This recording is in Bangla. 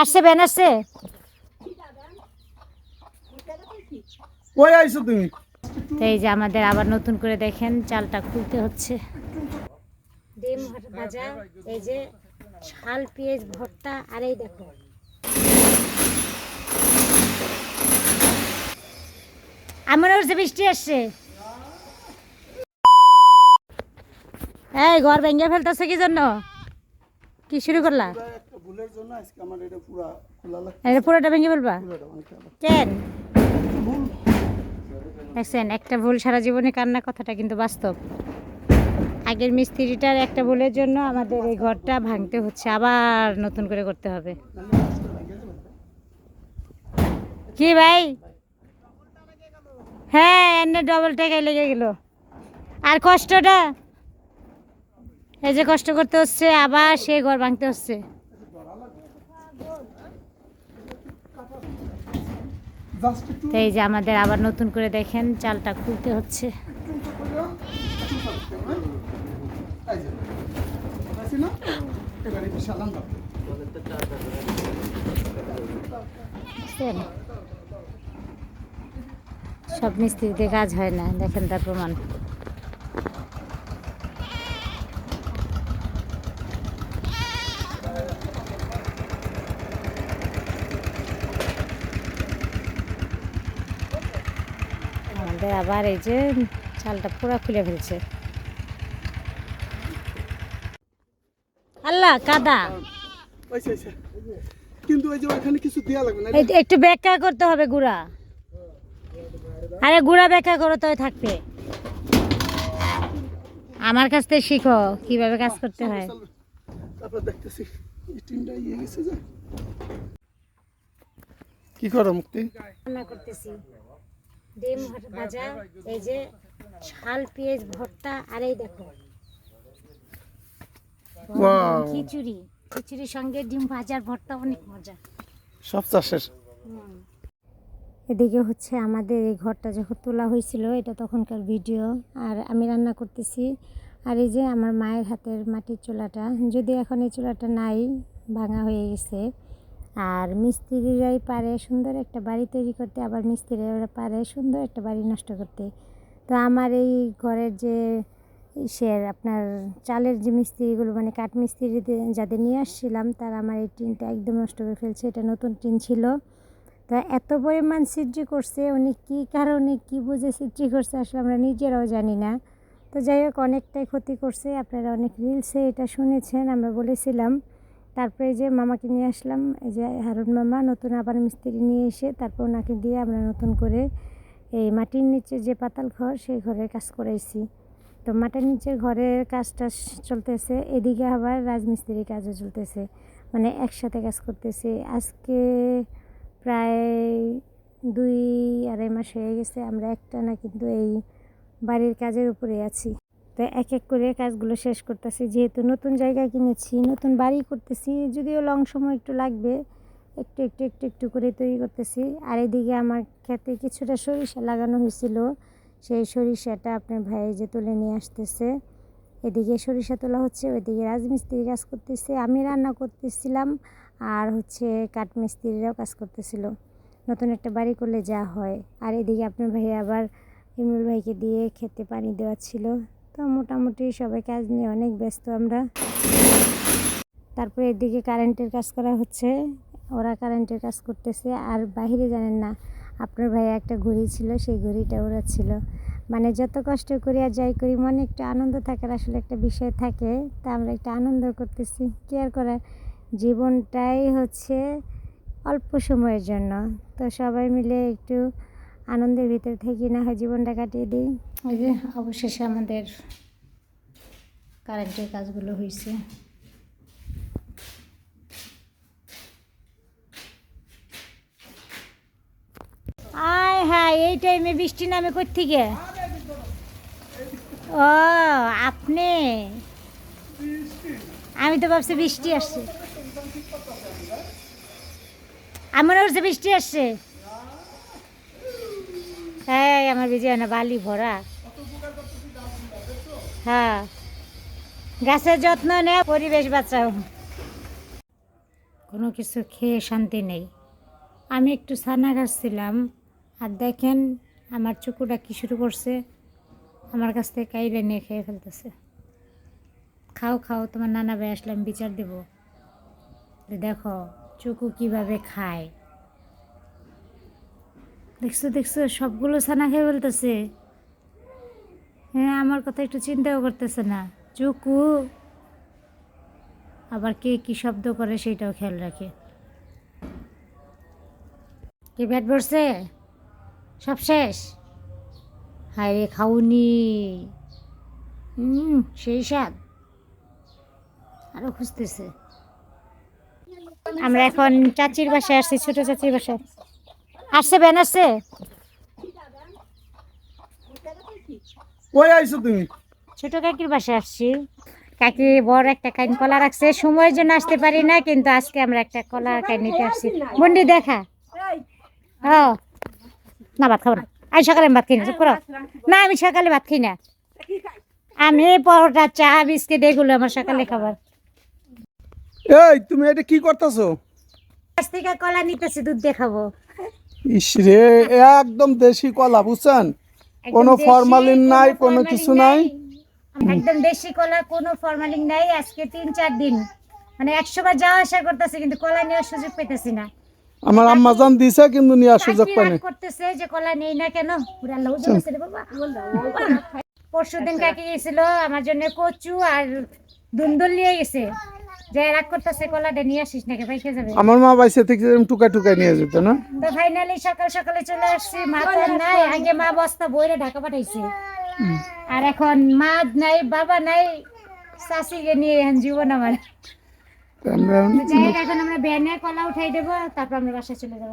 আসছে ব্যান আসছে কই আইছো তুমি? তো এই যে আমাদের আবার নতুন করে দেখেন চালটা খুলতে হচ্ছে। ডিম ভাজা এই যে ঝাল পেঁয়াজ ভর্তা আর এই দেখো। আমার হচ্ছে বৃষ্টি আসছে। এই ঘর ভেঙে ফেলতেছে কি জন্য? কি শুরু করলা? একটা ভুলের জন্য আজকে আমার এটা পুরো খোলা লাগছে। এটা পুরোটা ভেঙে ফেলবা। কেন? দেখছেন একটা ভুল সারা জীবনে কান্না কথাটা কিন্তু বাস্তব। আগের মিস্ত্রিটার একটা ভুলের জন্য আমাদের এই ঘরটা ভাঙতে হচ্ছে আবার নতুন করে করতে হবে। কি ভাই? হ্যাঁ এনে ডবল টাকায় লেগে গেল। আর কষ্টটা? এই যে কষ্ট করতে হচ্ছে, আবার সে ঘর ভাঙতে হচ্ছে। এই যে আমাদের আবার নতুন করে দেখেন, চালটা খুলতে হচ্ছে? সব মিস্ত্রিতে কাজ হয় না, দেখেন তার প্রমাণ। আমাদের আবার এই যে চালটা পুরো খুলে ফেলছে। আল্লাহ কাদা। পাইছে পাইছে কিন্তু ওই যে ওখানে কিছু দেয়া লাগবে না একটু ব্যাখ্যা করতে হবে গুড়া। আরে গুড়া ব্যাখ্যা করো তো থাকবে। আমার কাছ থেকে শিখো কীভাবে কাজ করতে হয়। তারপর দেখতেছি এই ইয়ে গেছে যে। কি করো মুক্তি? রান্না করতেছি। ডিম ভাজা এই যে ঝাল পেঁয়াজ ভর্তা আর এই দেখো। খিচুড়ি খিচুড়ির সঙ্গে ডিম ভাজার ভর্তা অনেক মজা। সব চাষের এদিকে হচ্ছে আমাদের এই ঘরটা যখন তোলা হয়েছিল এটা তখনকার ভিডিও আর আমি রান্না করতেছি। আর এই যে আমার মায়ের হাতের মাটির চুলাটা যদি এখন এই চুলাটা নাই ভাঙা হয়ে গেছে। আর মিস্ত্রিরাই পারে সুন্দর একটা বাড়ি তৈরি করতে, আবার মিস্ত্রিরা পারে সুন্দর একটা বাড়ি নষ্ট করতে। তো আমার এই ঘরের যে ইসের আপনার চালের যে মিস্ত্রিগুলো মানে কাঠ মিস্ত্রি যাদের নিয়ে আসছিলাম, তারা আমার এই টিনটা একদম নষ্ট করে ফেলছে। এটা নতুন টিন ছিল। তা এত পরিমাণ সিদ্রি করছে, উনি কী কারণে কী বুঝে সিদ্রি করছে আসলে আমরা নিজেরাও জানি না। তো যাই হোক, অনেকটাই ক্ষতি করছে। আপনারা অনেক রিলসে এটা শুনেছেন, আমরা বলেছিলাম। তারপরে যে মামাকে নিয়ে আসলাম, এই যে হারুন মামা নতুন আবার মিস্ত্রি নিয়ে এসে তারপর ওনাকে দিয়ে আমরা নতুন করে এই মাটির নিচে যে পাতাল ঘর, সেই ঘরের কাজ করাইছি। তো মাটির নিচে ঘরের কাজটা চলতেছে, এদিকে আবার রাজমিস্ত্রির কাজও চলতেছে মানে একসাথে কাজ করতেছে। আজকে প্রায় দুই আড়াই মাস হয়ে গেছে, আমরা একটা না কিন্তু এই বাড়ির কাজের উপরে আছি। তো এক এক করে কাজগুলো শেষ করতেছি। যেহেতু নতুন জায়গা কিনেছি, নতুন বাড়ি করতেছি, যদিও লং সময় একটু লাগবে, একটু একটু একটু একটু করে তৈরি করতেছি। আর এদিকে আমার খেতে কিছুটা সরিষা লাগানো হয়েছিল। সেই সরিষাটা আপনার ভাই যে তুলে নিয়ে আসতেছে। এদিকে সরিষা তোলা হচ্ছে, ওইদিকে রাজমিস্ত্রি কাজ করতেছে। আমি রান্না করতেছিলাম আর হচ্ছে কাঠমিস্ত্রিরাও কাজ করতেছিল। নতুন একটা বাড়ি করলে যা হয়। আর এদিকে আপনার ভাই আবার ইমরুল ভাইকে দিয়ে খেতে পানি দেওয়া ছিল। তো মোটামুটি সবাই কাজ নিয়ে অনেক ব্যস্ত আমরা। তারপরে এদিকে কারেন্টের কাজ করা হচ্ছে। ওরা কারেন্টের কাজ করতেছে। আর বাইরে জানেন না, আপনার ভাই একটা ঘড়ি ছিল, সেই ঘড়িটা ওরা ছিল। মানে যত কষ্ট করি আর যাই করি, মনে একটু আনন্দ থাকার আসলে একটা বিষয় থাকে। তা আমরা একটা আনন্দ করতেছি। কি আর করার? জীবনটাই হচ্ছে অল্প সময়ের জন্য। তো সবাই মিলে একটু আনন্দের ভিতরে থেকে না হয় জীবনটা কাটিয়ে দিই। ওই যে অবশেষে আমাদের কারেন্টের কাজগুলো হয়েছে আয় হ্যাঁ এই টাইমে বৃষ্টি নামে কোথেকে ও, আপনি? আমি তো ভাবছি বৃষ্টি আসছে। আমার হচ্ছে বৃষ্টি আসছে। হ্যাঁ আমার বিজয় না, বালি ভরা। হ্যাঁ। গাছের যত্ন নেওয়া পরিবেশ বাঁচাও। কোনো কিছু খেয়ে শান্তি নেই। আমি একটু ছানা খাচ্ছিলাম আর দেখেন আমার চুকুটা কি শুরু করছে। আমার কাছ থেকে কাইলে নিয়ে খেয়ে ফেলতেছে। খাও খাও, তোমার নানা ভাই আসলে আমি বিচার দেবো। দেখো, চুকু কীভাবে খায়। দেখছ দেখছ, সবগুলো ছানা খেয়ে ফেলতেছে। হ্যাঁ আমার কথা একটু চিন্তাও করতেছে না। চুকু। আবার কে কি শব্দ করে সেটাও খেয়াল রাখে। কে ব্যাট পড়ছে সব শেষ? হায় রে খাউনি হুম সেই স্বাদ। আরও খুঁজতেছে। আমরা এখন চাচির বাসায় আসছি, ছোট চাচির বাসায়। আসছে বেন আসছে? কই আইছো তুমি? ছোট কাকির বাসায় আসছি। কাকি বড় একটা কাইন কলা রাখছে। সময়ের জন্য আসতে পারি না কিন্তু আজকে আমরা একটা কলা কাইন নিতে আসছি। বন্ডি দেখা। ও না ভাত খাব না। আমি সকালে আমি ভাত খাই না চুপ করো। না আমি সকালে ভাত খাই না। আমি পরোটা চা বিস্কিট এগুলো আমার সকালে খাবার। এই তুমি এটা কি করতেছো? আজ থেকে কলা নিতেছি দুধ দিয়ে খাব ইস একদম দেশি কলা বুঝছেন? কোনো ফরমালিন নাই কোনো কিছু নাই। একদম দেশি কলা কোনো ফরমালিন নাই আজকে তিন চার দিন। মানে একশো বার যাওয়া আসা করতেছে কিন্তু কলা নেওয়ার সুযোগ পেতেছি না। আমার আম্মা জান দিছে কিন্তু নেওয়ার সুযোগ পাইনি করতেছে যে কলা নেই না কেন? পুরা লউ জ্বলেছে রে বাবা। পরশু দিন কাকি গেছিল আমার জন্য কচু আর দুন্দুল নিয়ে গেছে। যে রাগ করতেছে কলাটা নিয়ে আসিস নাকি? ভাই যাবে। আমার মা বাইসে থেকে এরকম টুকা টুকাই নিয়ে যেত না? তো ফাইনালি সকাল সকালে চলে আসছি মা তো নাই। আগে মা বস্তা বইরে ঢাকা পাঠাইছে। আর এখন মা নাই বাবা নাই শাশিকে নিয়ে এখন জীবন আমার। এখন আমরা ভ্যানে কলা উঠাই দেবো তারপর আমরা বাসায় চলে যাব।